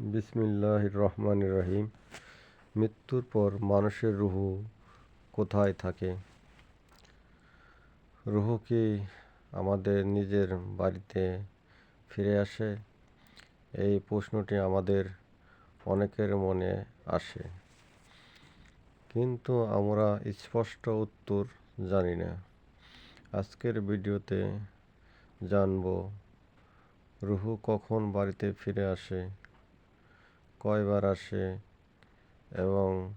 বিসমিল্লাহ রহমান রহিম মৃত্যুর পর মানুষের রুহু কোথায় থাকে? রুহু কি আমাদের নিজের বাড়িতে ফিরে আসে? এই প্রশ্নটি আমাদের অনেকের মনে আসে। কিন্তু আমরা স্পষ্ট উত্তর জানি না। আজকের ভিডিওতে জানব, রুহু কখন বাড়িতে ফিরে আসে? কয়বার আসে এবং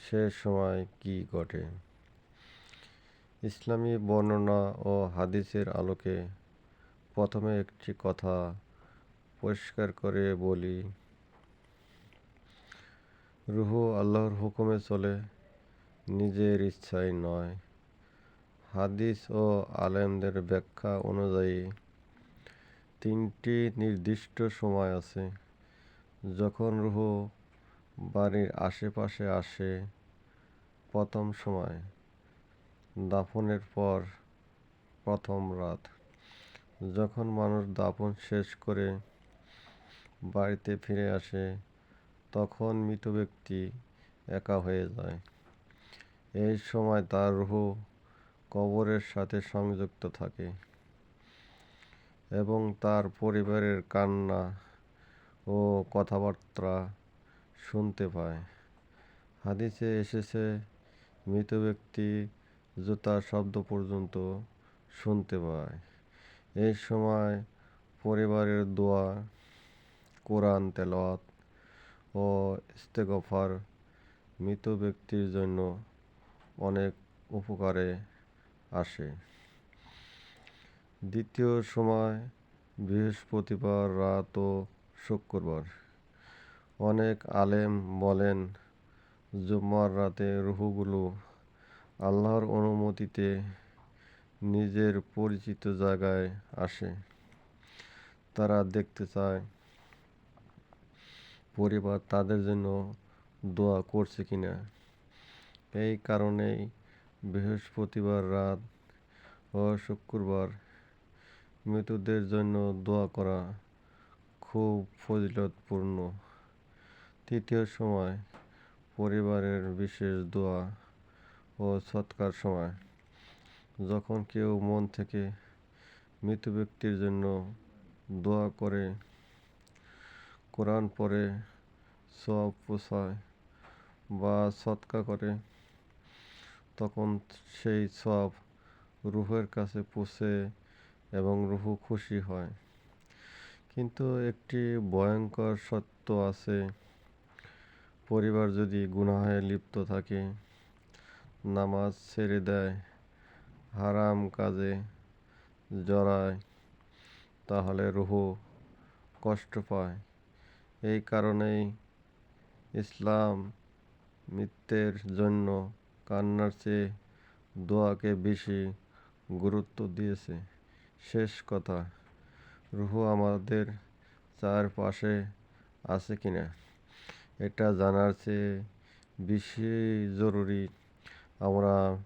সে সময় কি ঘটে? ইসলামী বর্ণনা ও হাদিসের আলোকে প্রথমে একটি কথা পরিষ্কার করে বলি। রুহু আল্লাহর হুকুমে চলে, নিজের ইচ্ছায় নয়। হাদিস ও আলেমদের ব্যাখ্যা অনুযায়ী তিনটি নির্দিষ্ট সময় আছে। যখন রুহু বাড়ির আশেপাশে আসে, প্রথম সময় দাফনের পর প্রথম রাত। যখন মানুষ দাফন শেষ করে বাড়িতে ফিরে আসে, তখন মৃত ব্যক্তি একা হয়ে যায়। এই সময় তার রুহু কবরের সাথে সংযুক্ত থাকে এবং তার পরিবারের কান্না ও কথাবার্তা শুনতে পায়। হাদিসে এসেছে, মৃত ব্যক্তি জুতার শব্দ পর্যন্ত শুনতে পায়। এই সময় পরিবারের দোয়া, কোরআন তেলাওয়াত ও ইস্তেগফার মৃত ব্যক্তির জন্য অনেক উপকারে আসে। দ্বিতীয় সময় বৃহস্পতিবার রাত ও শুক্রবার অনেক আলেম বলেন, জুম্মার রাতে রুহুগুলো আল্লাহর অনুমতিতে নিজের পরিচিত জায়গায় আসে। তারা দেখতে চায়, পরিবার তাদের জন্য দোয়া করছে কিনা। এই কারণেই বৃহস্পতিবার রাত ও শুক্রবার মৃতদের জন্য দোয়া করা খুব ফজিলতপূর্ণ। তৃতীয় সময়, পরিবারের বিশেষ দোয়া ও সৎকার সময়। যখন কেউ মন থেকে মৃত ব্যক্তির জন্য দোয়া করে, কোরআন পড়ে সব পোষায় বা সৎকা করে, তখন সেই সব রুহের কাছে পুষে এবং রুহু খুশি হয়। কিন্তু একটি ভয়ঙ্কর সত্য আছে। পরিবার যদি গুনাহে লিপ্ত থাকে, নামাজ ছেড়ে দেয়, হারাম কাজে জড়ায়, তাহলে রুহ কষ্ট পায়। এই কারণেই ইসলাম মৃত্যের জন্য কান্নার চেয়ে দোয়াকে বেশি গুরুত্ব দিয়েছে। শেষ কথা। রুহু আমাদের চারপাশে আছে কিনা? এটা জানার চেয়ে বেশি জরুরি আমরা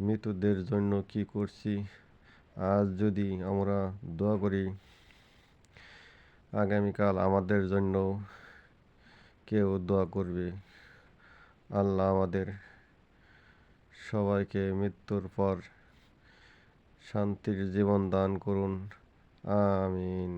মৃতদের জন্য কি করছি? আজ যদি আমরা দোয়া করি, আগামীকাল আমাদের জন্য কেউ দোয়া করবে? আল্লাহ আমাদের সবাইকে মৃত্যুর পর শান্তির জীবন দান করুন। আমিন